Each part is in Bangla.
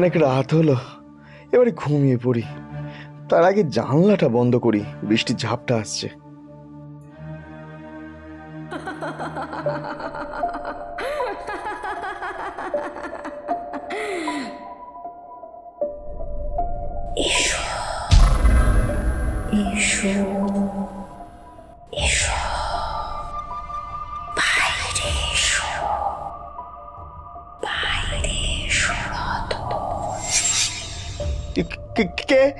অনেক রাত হলো এবারে ঘুমিয়ে পড়ি। তার আগে জানলাটা বন্ধ করি বৃষ্টির ঝাপটা আসছে। কে-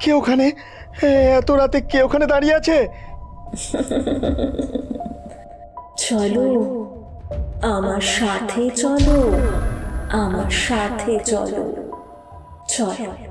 কে- ওখানে? এত রাতে কে ওখানে দাঁড়িয়ে আছে? চলো, আমার সাথে চলো, আমার সাথে চলো। চলো।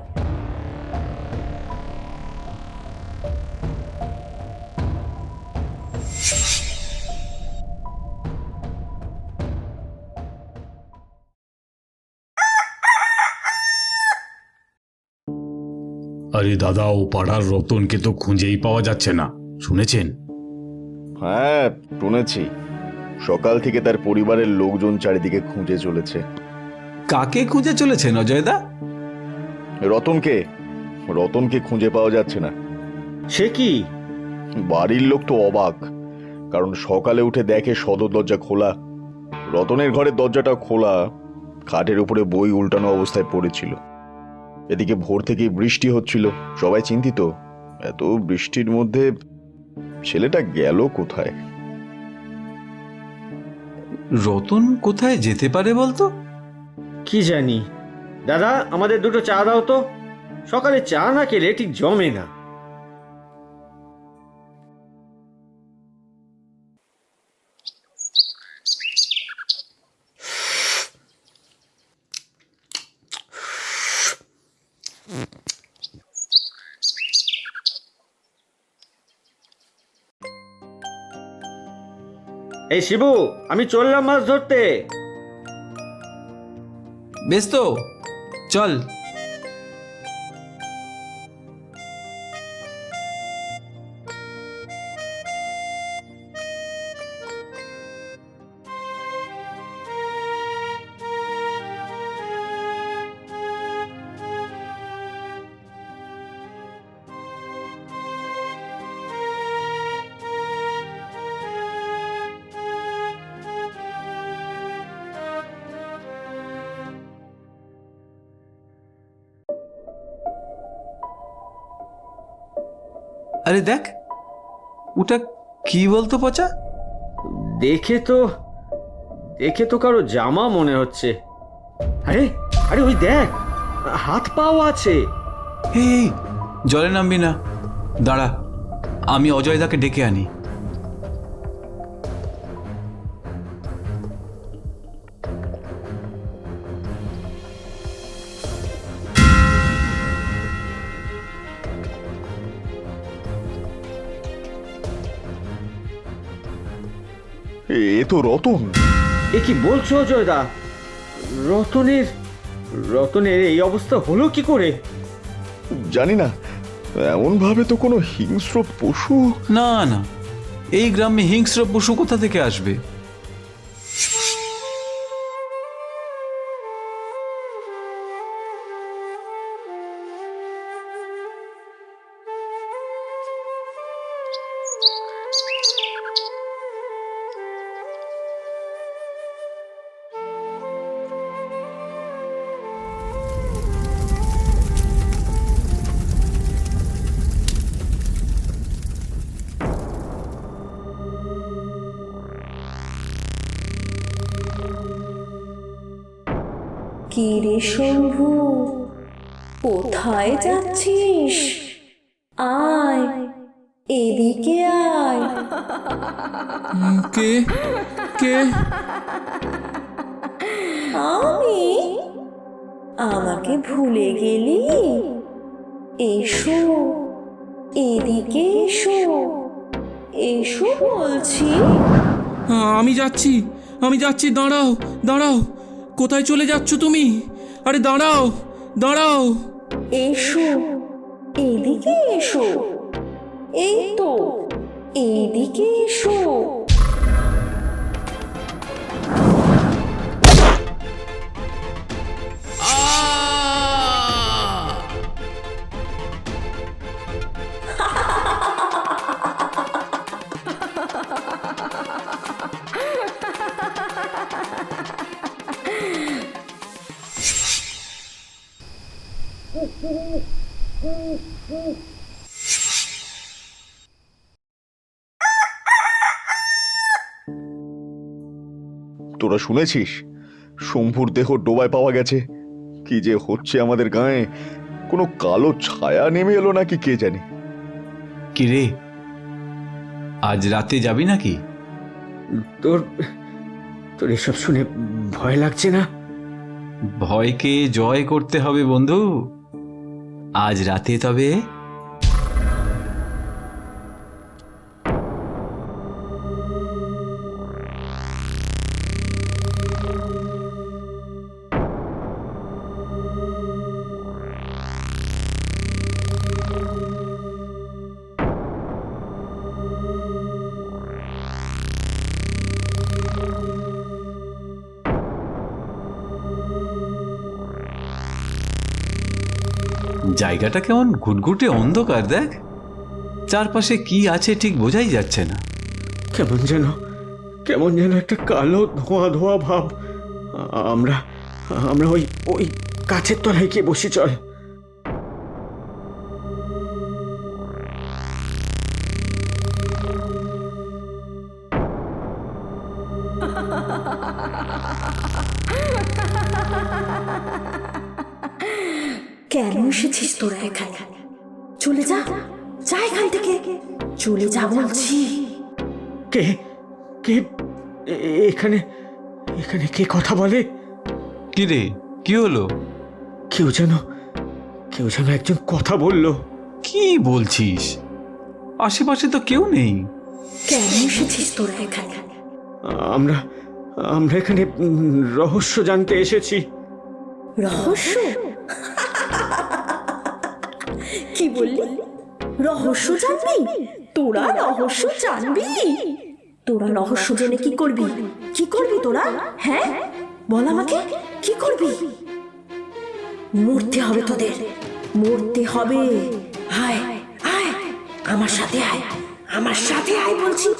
আরে দাদা ও পাড়ার রতনকে তো খুঁজেই পাওয়া যাচ্ছে না। শুনেছেন? হ্যাঁ শুনেছি। সকাল থেকে তার পরিবারের লোকজন চারিদিকে খুঁজে চলেছে। কাকে খুঁজে চলেছেন অজয়দা? রতনকে? রতনকে খুঁজে পাওয়া যাচ্ছে না। সে কি? বাড়ির লোক তো অবাক কারণ সকালে উঠে দেখে সদর দরজা খোলা। রতনের ঘরের দরজাটা খোলা খাটের উপরে বই উল্টানো অবস্থায় পড়েছিল। এদিকে ভোর থেকেই বৃষ্টি হচ্ছিল। সবাই চিন্তিত। এত বৃষ্টির মধ্যে ছেলেটা গেল কোথায়? রতন কোথায় যেতে পারে বলতো? কি জানি। দাদা আমাদের দুটো চা দাও তো। সকালে চা না খেলে ঠিক জমে না। এই শিবু আমি চললাম মাছ ধরতে। বেশ তো চল। আরে দেখ ওটা কি বলতো পচা? দেখে তো দেখে তো কারও জামা মনে হচ্ছে। আরে আরে ওই দেখ হাত পাও আছে। এই জলে নামবি না। দাঁড়া আমি অজয় দাকে ডেকে আনি। এ তো রতন। এ কি বলছো জয়দা রতনের রতনের এই অবস্থা হলো কি করে? জানি না এমন ভাবে তো কোনো হিংস্র পশু না না এই গ্রামে হিংস্র পশু কোথা থেকে আসবে? কি রে শম্ভু কোথায় যাচ্ছিস? আয় এদিকে আয়। কে? কে? আমি? আমাকে ভুলে গেলি? এসো এদিকে এসো। এসো বলছি। আমি যাচ্ছি আমি যাচ্ছি দাঁড়াও দাঁড়াও। কোথায় চলে যাচ্ছ তুমি? আরে দাঁড়াও দাঁড়াও। এসো এদিকে এসো। এই তো এইদিকে এসো। তোরা শুনেছিস? শম্ভুর দেহ ডোবায় পাওয়া গেছে। কি যে হচ্ছে আমাদের গায়ে? কোনো কালো ছায়া নেমে এলো নাকি কে জানে? কি রে? আজ রাতে যাবি নাকি? তোর তোর এসব শুনে ভয় লাগছে না? ভয়কে জয় করতে হবে বন্ধু। আজ রাতে তবে জায়গাটা কেমন ঘুটঘুটে অন্ধকার, দেখ। চারপাশে কি আছে ঠিক বোঝাই যাচ্ছে না। কেমন যেন কেমন যেন একটা কালো ধোঁয়া ধোঁয়া ভাব। আমরা আমরা ওই ওই কাছের তলায় গিয়ে বসে, চল। বলছি কে? কে? এখানে এখানে কে কথা বলে? কি রে? কি হলো? কেউ যেন কেউ যেন একজন কথা বলল। কি বলছিস? আশেপাশে তো কেউ নেই। কেন এসেছিস তোরা এখানে? আমরা আমরা এখানে রহস্য জানতে এসেছি। রহস্য? কি বললি? রহস্য জানবি? তোরা রহস্য জানবি? তোরা রহস্য জেনে কি করবি? কি করবি তোরা? হ্যাঁ? বল আমাকে কি করবি? মরতে হবে তোদের। মরতে হবে। আয়। আয়। আমার সাথে আয়। আমার সাথে আয় বলছি।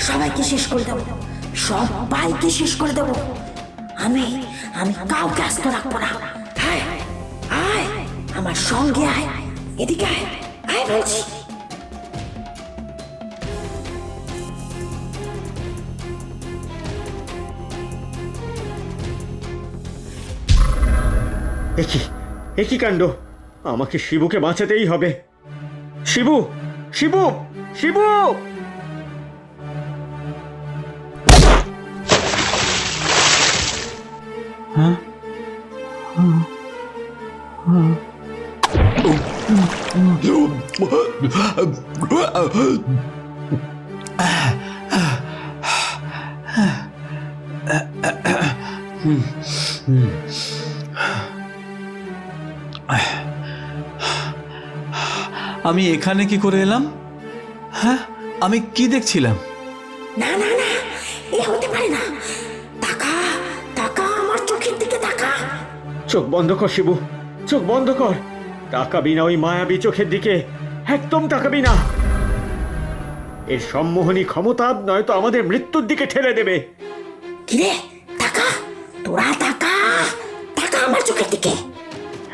সবাইকে শেষ করে দেবো। সবাইকে শেষ করে দেবো। আমি আমি কাউকে আস্ত রাখব না। আয় আমার সঙ্গে আয়। এদিকে আয় আয় বলছি। একই একই কাণ্ড? আমাকে শিবুকে বাঁচাতেই হবে। শিবু শিবু শিবু! আমি এখানে কি করে এলাম? হ্যাঁ? আমি কি দেখছিলাম? না না না, এ হতে পারে না। চোখ বন্ধ কর শিবু। চোখ বন্ধ কর। তাকাবি না ওই মায়াবী চোখের দিকে। একদম তাকাবি না এর সম্মোহনী ক্ষমতা নয়তো আমাদের মৃত্যুর দিকে ঠেলে দেবে। কিরে? টাকা? তোরা টাকা? টাকা আমার চোখের দিকে।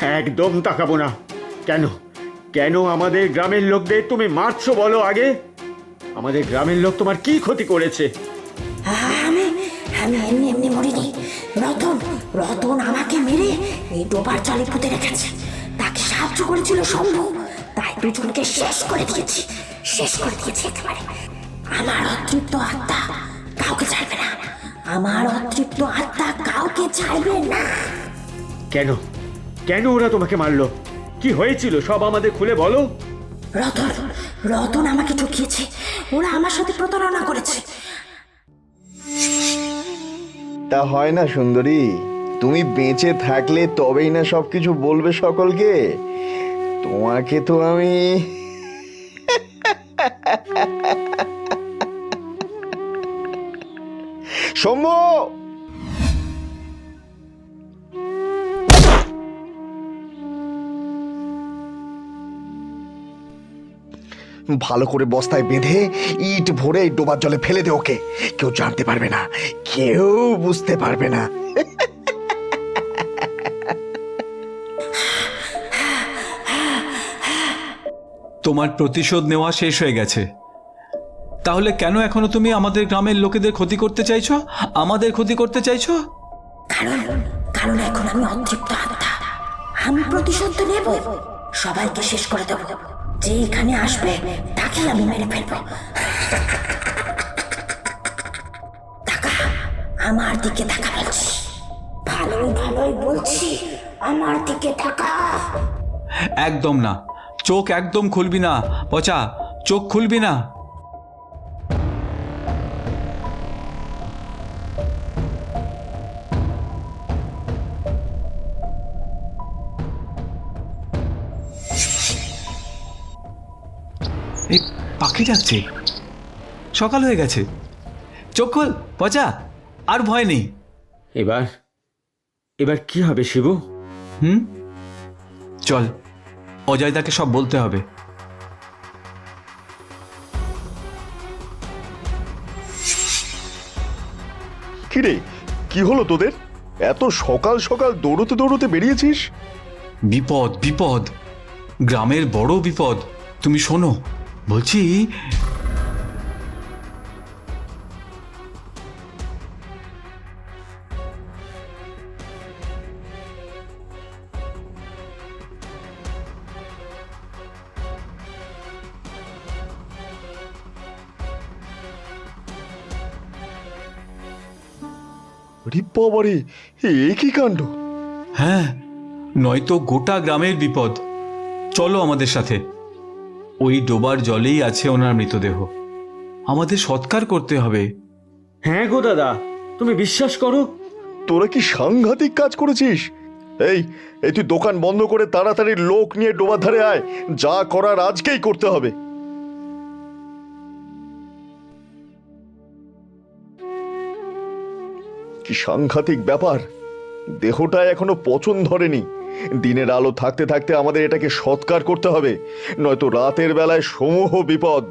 একদম তাকাবো না কেন? কেন আমাদের গ্রামের লোকদের তুমি মারছো বলো আগে? আমাদের গ্রামের লোক তোমার কি ক্ষতি করেছে? আমি আমি এমনি এমনি মরিনি। রতন রতন আমাকে মেরে এই ডোবার জলে পুঁতে রেখেছে। তাকে সাহায্য করেছিল শম্ভু। তাই দুজনকে শেষ করে দিয়েছি। শেষ করে দিয়েছি একেবারে। আমার অতৃপ্ত আত্মা কাউকে ছাড়বে না। আমার অতৃপ্ত আত্মা কাউকে ছাড়বে না। কেন? কেন ওরা তোমাকে মারলো? কি হয়েছিল? সব আমাদের খুলে বলো। রতন রতন আমাকে ঠকিয়েছে। ওরা আমার সাথে প্রতারণা করেছে। তা হয় না সুন্দরী। তুমি বেঁচে থাকলে তবেই না সবকিছু বলবে সকলকে? তোমাকে তো আমি সৌম্য ভালো করে বস্তায় বেঁধে ইট ভরে ডোবার জলে ফেলে দে ওকে। কেউ জানতে পারবে না, কেউ বুঝতে পারবে না। তোমার প্রতিশোধ নেওয়া শেষ হয়ে গেছে। তাহলে কেন এখনও তুমি আমাদের গ্রামের লোকেদের ক্ষতি করতে চাইছো? আমাদের ক্ষতি করতে চাইছো? কারণ কারণ এখন আমি অতৃপ্ত আত্মা। আমি প্রতিশোধ তো নেব। সবাইকে শেষ করে দেব। যে এখানে আসবে তাকেই আমি মেরে ফেলব। টাকা আমার দিকে টাকা বলছি। ভালোই ভালোই বলছি আমার দিকে টাকা। একদম না। চোখ একদম খুলবি না। পচা চোখ খুলবি না। এই পাখি ডাকছে। সকাল হয়ে গেছে। চোখ খোল পচা আর ভয় নেই। এবার এবার কি হবে শিবু? হুম? চল। অজয়দাকে সব বলতে হবে। কিরে কি হলো তোদের? এত সকাল সকাল দৌড়তে দৌড়তে বেরিয়েছিস? বিপদ বিপদ। গ্রামের বড় বিপদ। তুমি শোনো বলছি রিপ্পাবারে এ কি কাণ্ড? হ্যাঁ নয়তো গোটা গ্রামের বিপদ। চলো আমাদের সাথে। ওই ডোবার জলেই আছে ওনার মৃতদেহ। আমাদের সৎকার করতে হবে। হ্যাঁ গো দাদা তুমি বিশ্বাস করো? তোরা কি সাংঘাতিক কাজ করেছিস? এই এই তুই দোকান বন্ধ করে তাড়াতাড়ি লোক নিয়ে ডোবার ধারে আয়। যা করার আজকেই করতে হবে। কি সাংঘাতিক ব্যাপার। দেহটা এখনও পচন ধরেনি। দিনের আলো থাকতে থাকতে আমাদের এটাকে সৎকার করতে হবে, নয়তো রাতের বেলায় সমূহ বিপদ।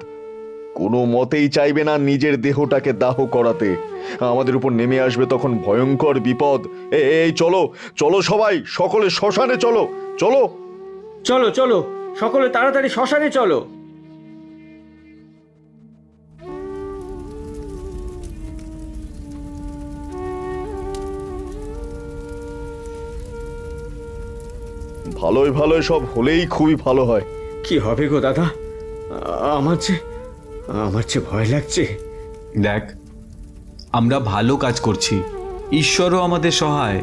কোনো মতেই চাইবে না নিজের দেহটাকে দাহ করাতে। আমাদের উপর নেমে আসবে তখন ভয়ঙ্কর বিপদ। এই, চলো চলো সবাই, সকলে শ্মশানে চলো চলো। চলো চলো, সকলে তাড়াতাড়ি শ্মশানে চলো। ভালোই ভালোই সব হলেই খুবই ভালো হয়। কি হবে গো দাদা? আমার যে আমার যে ভয় লাগছে। দেখ আমরা ভালো কাজ করছি। ঈশ্বরও আমাদের সহায়।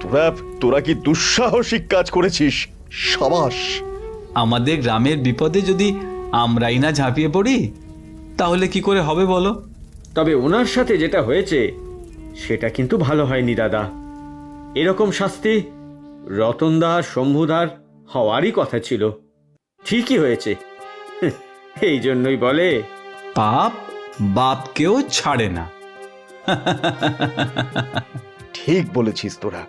তোরা তোরা কি দুঃসাহসিক কাজ করেছিস? সাবাস। আমাদের গ্রামের বিপদে যদি আমরাই না ঝাঁপিয়ে পড়ি তাহলে কি করে হবে বলো? তবে ওনার সাথে যেটা হয়েছে সেটা কিন্তু ভালো হয়নি দাদা। এরকম শাস্তি রতনদার শম্ভুদার হওয়ারই কথা ছিল। ঠিকই হয়েছে। এই জন্যই বলে পাপ বাপকেও ছাড়ে না। ঠিক বলেছিস তোরা।